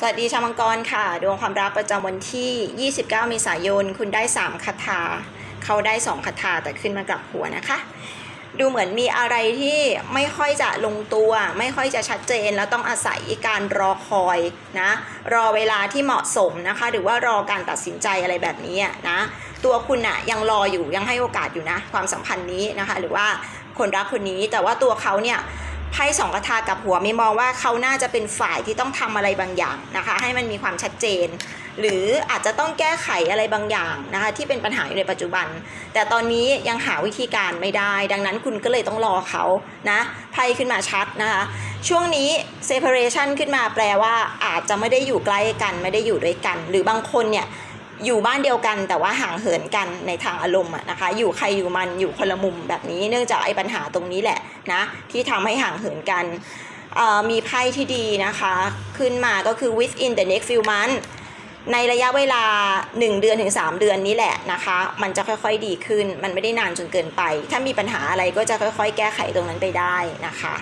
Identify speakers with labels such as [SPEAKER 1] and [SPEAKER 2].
[SPEAKER 1] สวัสดีชาวมังกรค่ะ ดวงความรักประจำวันที่ 29 เมษายน คุณได้ 3คาถา เขาได้ 2คาถาแต่ขึ้นมากลับหัวนะคะ ดูเหมือนมีอะไรที่ไม่ค่อยจะลงตัว ไม่ค่อยจะชัดเจน แล้วต้องอาศัยการรอคอยนะ รอเวลาที่เหมาะสมนะคะ หรือว่ารอการตัดสินใจอะไรแบบนี้นะ ตัวคุณอะยังรออยู่ยังให้โอกาสอยู่นะ ความสัมพันธ์นี้นะคะ หรือว่าคนรักคนนี้แต่ว่าตัวเขาเนี่ย ไพ่สองกระทากับหัวไม่มองว่าเขาน่าจะเป็นฝ่ายที่ต้องทำอะไรบางอย่างนะคะ ให้มันมีความชัดเจน หรืออาจจะต้องแก้ไขอะไรบางอย่างนะคะที่เป็นปัญหาอยู่ในปัจจุบัน แต่ตอนนี้ยังหาวิธีการไม่ได้ ดังนั้นคุณก็เลยต้องรอเขานะไพ่ขึ้นมาชัดนะคะช่วงนี้ separation ขึ้นมาแปลว่าอาจจะไม่ได้อยู่ใกล้กันไม่ได้อยู่ด้วยกัน หรือบางคนเนี่ย อยู่บ้านเดียวกันแต่ว่าห่างเหินกันในทางอารมณ์นะคะ อยู่ใครอยู่มันอยู่คนละมุมแบบนี้ เนื่องจากไอ้ปัญหาตรงนี้แหละนะที่ทำให้ห่างเหินกันมีไพ่ที่ดีนะคะ ขึ้นมาก็คือ within the next few months ในระยะเวลา 1 เดือนถึง 3 เดือนนี้แหละนะคะ มันจะค่อยๆดีขึ้น มันไม่ได้นานจนเกินไป ถ้ามีปัญหาอะไรก็จะค่อยๆ แก้ไขตรงนั้นไปได้นะคะ